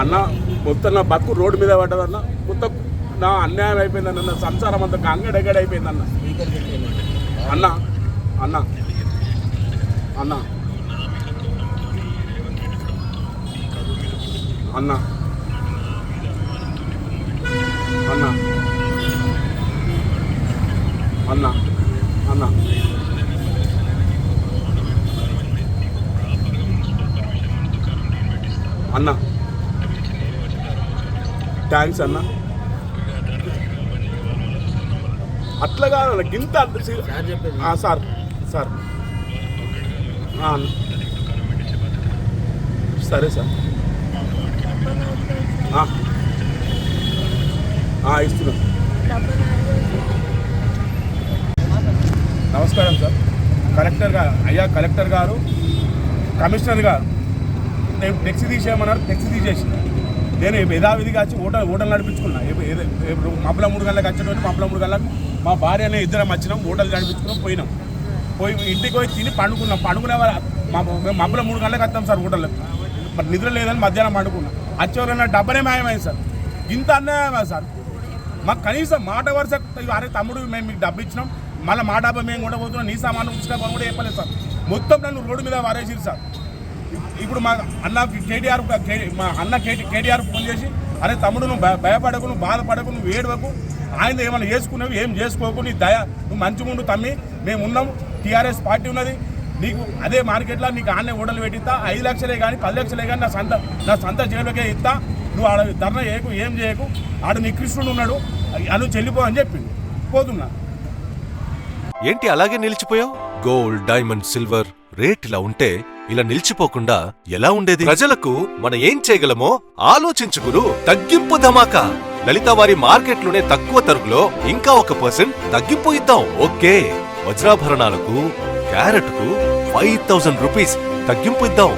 అన్న మొత్తం నా బతుకు రోడ్డు మీద పడ్డదన్న మొత్తం నా అన్యాయం అయిపోయిందన్న నా సంసారం అంతా అంగడెగడ అయిపోయిందన్న. అన్న అన్న అన్న అన్న అన్న అన్న అన్న. అన్న. థ్యాంక్స్ అన్న. అట్లా కాదు ఆ, సార్ సార్. సరే సార్. ఇస్తున్నాం. నమస్కారం సార్. కలెక్టర్ గారు అయ్యా కలెక్టర్ గారు కమిషనర్ గారు. నేను టెక్సీ తీసేయమన్నారు టెక్సీ తీసేసి. నేను యథావిధిగా వచ్చి ఓటలు ఓటలు నడిపించుకున్నా. ఏదో- ఇప్పుడు మబ్బుల మూడు గంటలకు వచ్చేటువంటి మబ్బుల మూడు గంటలకు మా భార్య అనే ఇద్దరం వచ్చినాం ఓటలు నడిపించుకున్నాం పోయినాం. పోయి ఇంటికి పోయి తిని పండుకున్నాం. పండుకునే వారు మేము మబ్బల మూడు గంటలకు వస్తాం సార్ ఓటలు మరి నిద్ర లేదని మధ్యాహ్నం పండుకున్నాం. వచ్చేవారన్నా డబ్బనే మాయమైంది సార్. ఇంత అన్యాయమే సార్? మాకు కనీసం మాట వరుస అరే తమ్ముడు మేము మీకు డబ్బు ఇచ్చినాం మళ్ళీ మా డబ్బా మేము కూడా పోతున్నాం నీ సామాను ఉంచుకోవడం కూడా చెప్పలేదు సార్. మొత్తం నన్ను రోడ్డు మీద వారేసిరు సార్. ఇప్పుడు మా అన్న కేటీఆర్ మా అన్న కేటీ కేటీఆర్ ఫోన్ చేసి అరే తమ్ముడు నువ్వు భయ- భయపడకు నువ్వు బాధపడకు నువ్వు ఏడవకు. ఆయన ఏమైనా చేసుకున్నావు ఏం చేసుకోకు నీ దయ నువ్వు మంచిగుండు తమ్మి. మేము ఉన్నాం టీఆర్ఎస్ పార్టీ ఉన్నది. నీకు అదే మార్కెట్లో నీకు ఆన్లైన్ ఓడలు పెట్టిస్తా. ఐదు లక్షలే కానీ పది లక్షలే కానీ నా సొంత నా సొంత జేబులకే ఇస్తా. నువ్వు ఆడ ధర్నా చేయకు ఏం చేయకు. ఆడ నీ కృష్ణుడు ఉన్నాడు. అను చెల్లిపో అని చెప్పిండు. పోతున్నా. ఏంటి అలాగే నిలిచిపోయావు? గోల్డ్ డైమండ్ సిల్వర్ రేట్ ఇలా ఉంటే ఇలా నిలిచిపోకుండా ఎలా ఉండేది? ప్రజలకు మనం ఏం చేయగలమో ఆలోచించుకురు తగ్గింపు ధమాకా. లలిత వారి మార్కెట్లోనే తక్కువ తరుగులో ఇంకా ఒక పర్సెంట్ తగ్గింపు ఇద్దాం. ఓకే. వజ్రాభరణాలకు క్యారెట్కు ఫైవ్ థౌసండ్ రూపీస్ తగ్గింపు ఇద్దాం.